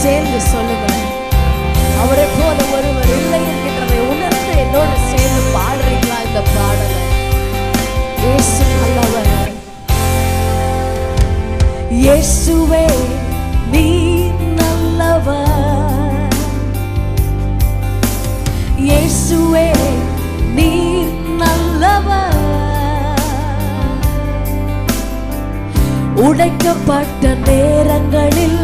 சேர்ந்து சொல்லுங்க அவரை போல ஒருவர் இல்லை என்கின்றதை உணர்ந்து என்னோடு சேர்ந்து பாடுறீங்களா இந்த பாடலை? இயேசு நல்லவர். இயேசுவே நீ நல்லவர். இயேசுவே நீ நல்லவர். உடைக்கப்பட்ட நேரங்களில்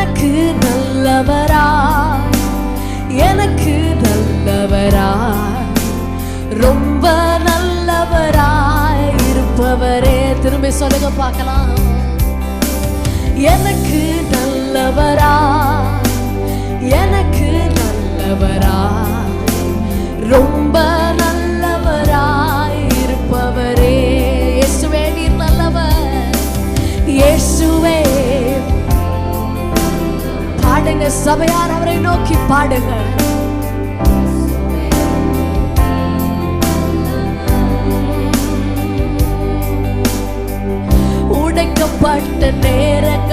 எனக்கு நல்லவரா? எனக்கு நல்லவரா? ரொம்ப நல்லவராய் இருப்பவரே. திரும்பி சொல்லுங்க பார்க்கலாம். எனக்கு நல்லவரா? எனக்கு நல்லவரா? ரொம்ப சபையார் அவரை நோக்கி பாடுங்கள். உடைக்கப்பட்ட நேரங்களில்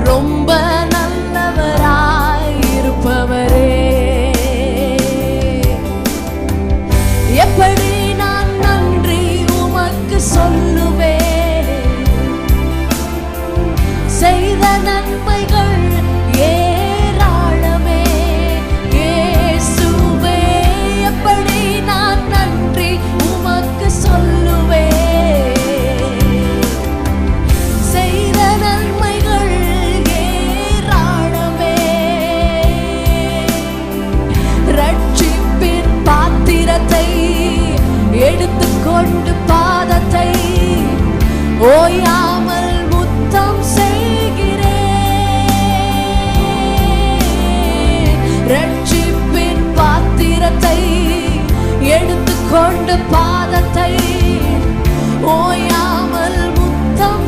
ரொம்ப எடுத்துக்கொண்டு பாதத்தை ஓயாமல் முத்தம்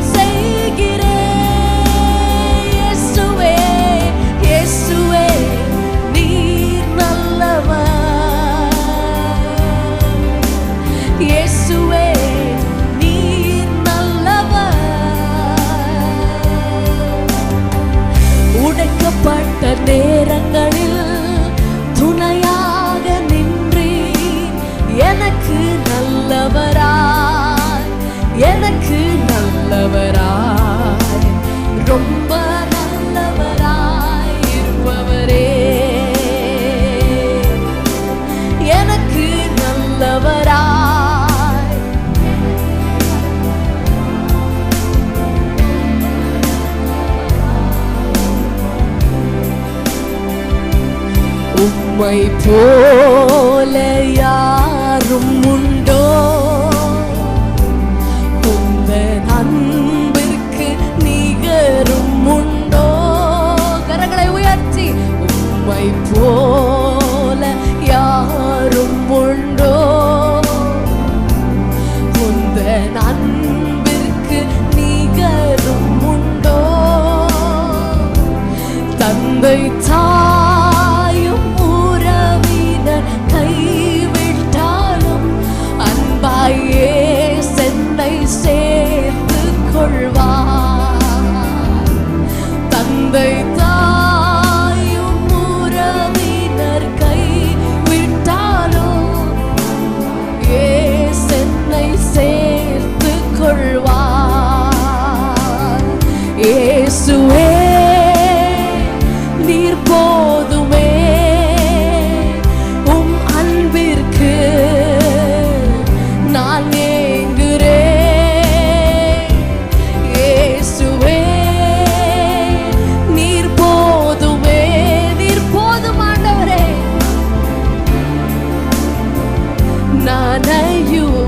நல்லவர் நேரங்கள். உம்மை போல யாரும் உண்டோ? not at you.